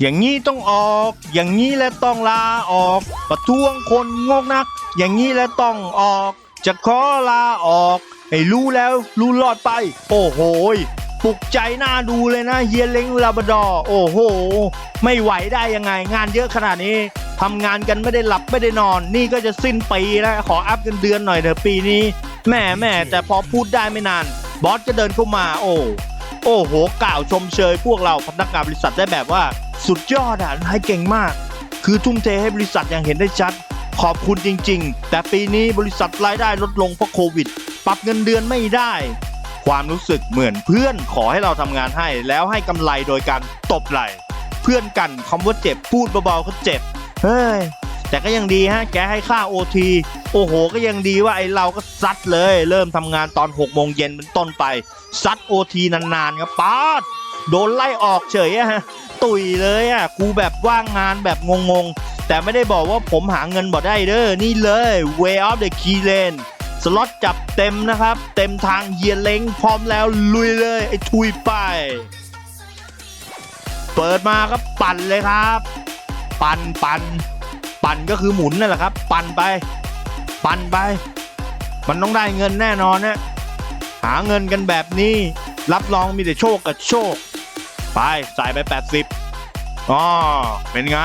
อย่างนี้ต้องออก อย่างนี้และต้องลาออก ประท้วงคนงกนัก อย่างนี้และต้องออก จะขอลาออกให้รู้แล้วรู้รอดไป โอ้โหปลุกใจหน้าดูเลยนะเฮียเล้งลาบดอโอ้โห ไม่ไหวได้ยังไง งานเยอะขนาดนี้ทำงานกันไม่ได้หลับไม่ได้นอน นี่ก็จะสิ้นปีแล้วขออัพเงินเดือนหน่อยเถอะปีนี้แม่แม่แต่พอพูดได้ไม่นาน บอสก็เดินเข้ามา โอ้ โอ้โห กล่าวชมเชยพวกเราพนักงานบริษัทได้แบบว่า สุดยอดอะนายเก่งมาก คือทุ่มเทให้บริษัทอย่างเห็นได้ชัด ขอบคุณจริง ๆ แต่ปีนี้บริษัทรายได้ลดลงเพราะโควิด ปรับเงินเดือนไม่ได้ ความรู้สึกเหมือนเพื่อนขอให้เราทำงานให้ แล้วให้กำไรโดยการตบไหล่ เพื่อนกันคำว่าเจ็บพูดเบาๆก็เจ็บ เฮ้ย แต่ก็ยังดีฮะแกให้ค่าโอทีโอ้โห ก็ยังดีว่าไอเราก็ซัดเลย เริ่มทำงานตอน6โมงเย็นเป็นต้นไปซัดโอทีนานๆครับป๊าดโดนไล่ออกเฉยอะฮะตุยเลยอะกูแบบว่างงานแบบงงๆ แต่ไม่ได้บอกว่าผมหาเงินบ่ได้เด้อนี่เลย way of the key lane สล็อตจับเต็มนะครับ เต็มทางเฮียเล้งพร้อมแล้วลุยเลย ไอ้ทุยไป เปิดมาครับปั่นเลยครับ ปั่นปั่น ปั่นก็คือหมุนนั่นแหละครับ ปั่นไป ปั่นไป มันต้องได้เงินแน่นอนนะหาเงินกันแบบนี้ รับรองมีแต่โชคกับโชค ไปใส่ไป 80อ๋อเป็นไง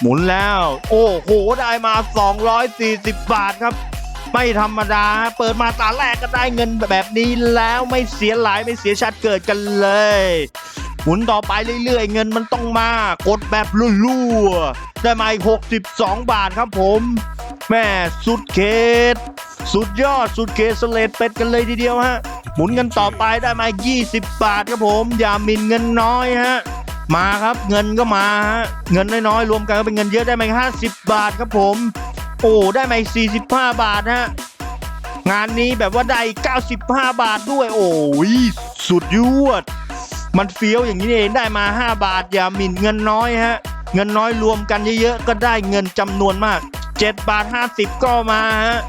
หมุนแล้ว โอ้โหได้มา 240 บาทครับ ไม่ธรรมดา เปิดมาตาแรกก็ได้เงินแบบนี้แล้วไม่เสียหลายไม่เสียชัดเกิดกันเลยหมุนต่อไปเรื่อยๆ เงินมันต้องมากดแบบรัวๆ ได้มาอีก 62 บาทครับผม แม่สุดเขตสุดยอดสุดเขตสเลดเป็ดกันเลยทีเดียวฮะ หมุนกันต่อไปได้มา 20 บาทครับผม อย่ามินเงินน้อยฮะ มาครับเงินก็มาฮะ เงินน้อยๆรวมกันก็เป็นเงินเยอะได้มา50 บาทครับผม โอ้ได้มาอีก45 บาทฮะงานนี้แบบว่าได้ 95 บาทด้วย โอ้ยสุดยวดมันเฟี้ยวอย่างนี้เองได้มา 5 บาทอย่าหมิ่นเงินน้อยฮะ เงินน้อยรวมกันเยอะๆก็ได้เงินจำนวนมาก 7 บาท 50 ก็มาฮะ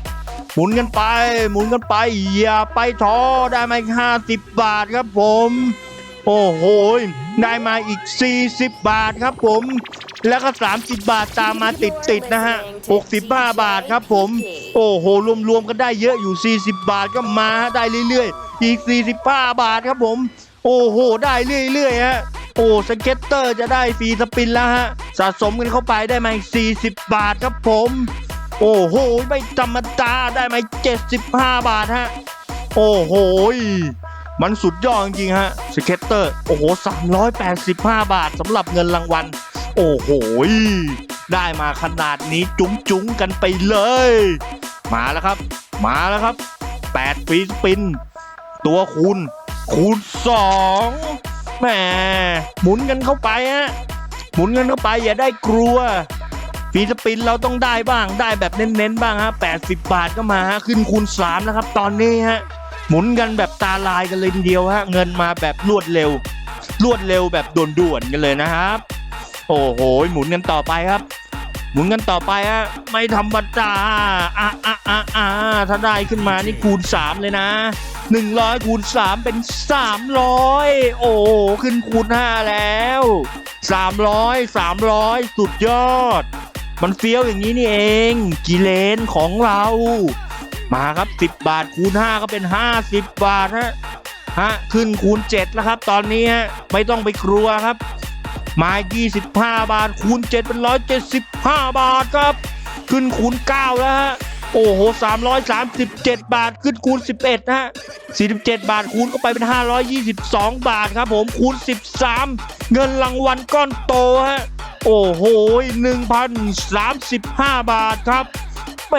หมุนกันไป หมุนกันไป อย่าไปท้อได้มาอีก50 บาทครับผม โอ้โหได้มาอีก 40 บาทครับผม แล้วก็ 30 บาทตามมาติดๆนะฮะ 65 บาทครับผม โอ้โห รวมๆกันได้เยอะอยู่ 40 บาทก็มาได้เรื่อยๆ อีก 45 บาทครับผม โอ้โห ได้เรื่อยๆฮะ โอ้สเก็ตเตอร์จะได้ฟรีสปินแล้วฮะ สะสมกันเข้าไปได้มาอีก40 บาทครับผม โอ้โห ไม่ธรรมดาได้มา75 บาทฮะ โอ้โห มันสุดยอดจริงฮะ สเก็ตเตอร์ โอ้โห 385 บาทสำหรับเงินรางวัล โอ้โห ได้มาขนาดนี้จุ๋งๆกันไปเลย มาแล้วครับ มาแล้วครับ8ฟรีสปิน ตัวคูณคูณ 2 แหมหมุนกันเข้าไปฮะหมุนกันเข้าไปอย่าได้กลัวฟีสปินเราต้องได้บ้างได้แบบเน้นๆบ้างฮะ80 บาทก็มาฮะขึ้นคูณ3แล้วครับ ตอนนี้ฮะหมุนกันแบบตาลายกันเลยทีเดียวฮะเงินมาแบบรวดเร็ว รวดเร็วแบบด่วนๆกันเลยนะครับ โอ้โหหมุนกันต่อไปครับ หมุนกันต่อไปฮะไม่ธรรมดาอะอะอะอะถ้าได้ขึ้นมานี่คูณ3เลยนะ 100คูณ3เป็น 300 โอ้โหขึ้นคูณ5แล้ว 300 300 สุดยอด มันเฟี้ยวอย่างนี้นี่เองกิเลนของเรา มาครับ 10 บาทคูณ 5 ก็เป็น 50 บาทฮะฮะขึ้นคูณ 7 แล้วครับ ตอนนี้ฮะไม่ต้องไปกลัวครับ มา 25 บาทคูณ 7 เป็น 175 บาทครับ ขึ้นคูณ 9 แล้วฮะ โอ้โห337บาทขึ้นคูณ11ฮะ47บาทคูณเข้าไปเป็น522บาทครับผมคูณ13เงินรางวัลก้อนโตฮะโอ้โห1,035บาทครับแหม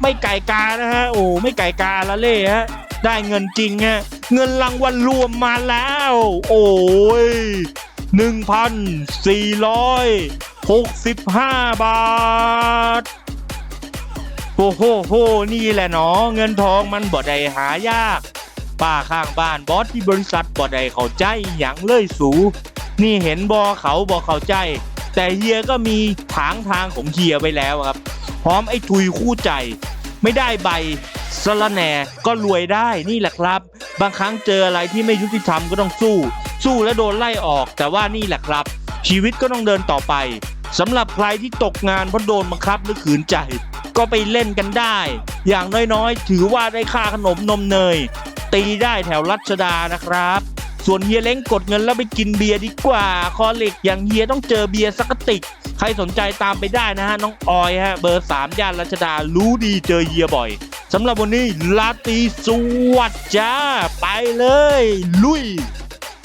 ไม่ไก่กานะฮะโอ้ไม่ไก่กาละเล่ฮะได้เงินจริงฮะเงินรางวัลรวมมาแล้ว โอ้ย1,465บาท โอ้โหโหนี่แหละเนาะเงินทองมันบ่ได้หายาก ป้าข้างบ้านบอสที่บริษัทบ่ได้เข้าใจหยังเลยสู นี่เห็นบอเขาบอเข้าใจ แต่เฮียก็มีทางทางของเฮียไว้แล้วครับ พร้อมไอ้ทุยคู่ใจ ไม่ได้ใบสละแหน่ก็รวยได้นี่แหละครับ บางครั้งเจออะไรที่ไม่ยุติธรรมก็ต้องสู้ สู้แล้วโดนไล่ออก แต่ว่านี่แหละครับ ชีวิตก็ต้องเดินต่อไปสำหรับใครที่ตกงานเพราะโดนบังคับหรือขืนใจ ก็ไปเล่นกันได้ อย่างน้อยๆ ถือว่าได้ค่าขนมนมเนย ตีได้แถวรัชดานะครับ ส่วนเฮียเล้งกดเงินแล้วไปกินเบียร์ดีกว่า คอเหล็กอย่างเฮียต้องเจอเบียร์สักติก ใครสนใจตามไปได้นะฮะน้องออยฮะเบอร์ 3 ย่านรัชดารู้ดีเจอเฮียบ่อยสำหรับวันนี้ลาตีสวัสดิ์จ้า ไปเลย ลุย